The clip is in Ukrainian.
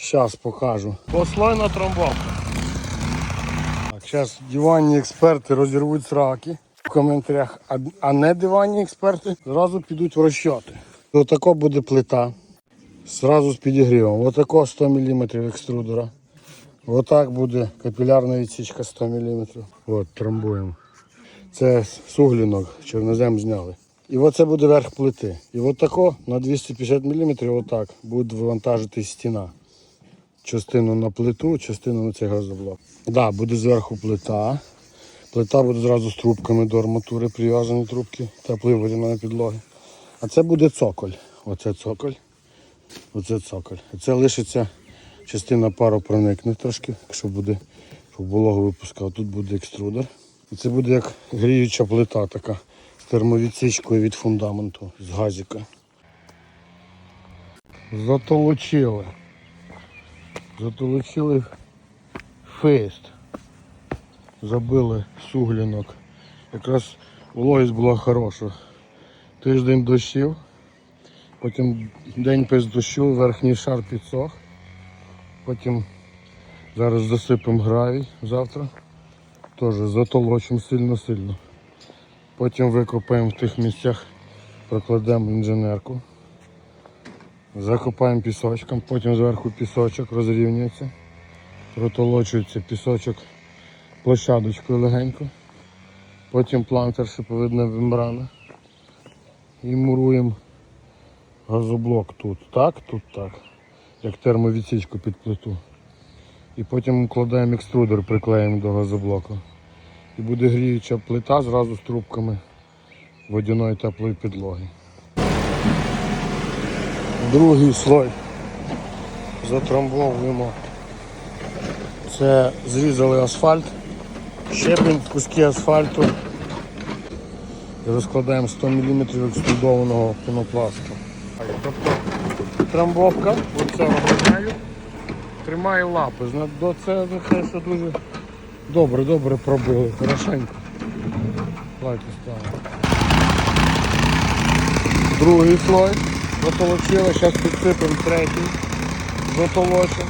Зараз покажу. Послойна трамбовка. Так, зараз диванні експерти розірвуть сраки в коментарях, а, а не диванні експерти зразу підуть в розчоти. Отако буде плита. Зразу з підігрівом. Отако 100 мм екструдера. Отак буде капілярна відсічка 100 мм. От, трамбуємо. Це суглінок, чорнозем зняли. І оце буде верх плити. І от тако на 250 мм отак буде вивантажити стіна. Частину на плиту, частину на цей газоблок. Так, да, буде зверху плита. Плита буде зразу з трубками до арматури, прив'язані трубки теплої водяної підлоги. А це буде цоколь. Оце цоколь. Оце цоколь. Це лишиться частина пару проникне трошки, якщо буде, щоб вологу випускав. Тут буде екструдер. І це буде як гріюча плита така з термовідсічкою від фундаменту, з газіка. Затолочили. Затолочили фест. Забили суглінок. Якраз вологість була хороша. Тиждень дощів. Потім день без дощу, верхній шар підсох. Потім зараз засипемо гравій завтра. Теж затолочимо сильно-сильно. Потім викопаємо в тих місцях, прокладемо інженерку. Закопаємо пісочком, потім зверху пісочок розрівнюється. Протолочується пісочок площадочкою легенько. Потім плантер шиповидна мембрана. І муруємо газоблок тут, так, тут так, як термовідсічку під плиту. І потім укладаємо екструдер, приклеїмо до газоблоку. І буде гріюча плита зразу з трубками водяної теплої підлоги. Другий слой затрамбовуємо. Це зрізали асфальт, щебень, куски асфальту і розкладаємо 100 мм екструдованого пінопласту. Тобто трамбовка, оце обганяю, тримаю лапи. Це все дуже добре, добре пробили, хорошенько. Давайте ставимо. Другий слой Затолочили, зараз підсипемо третій, затолочимо.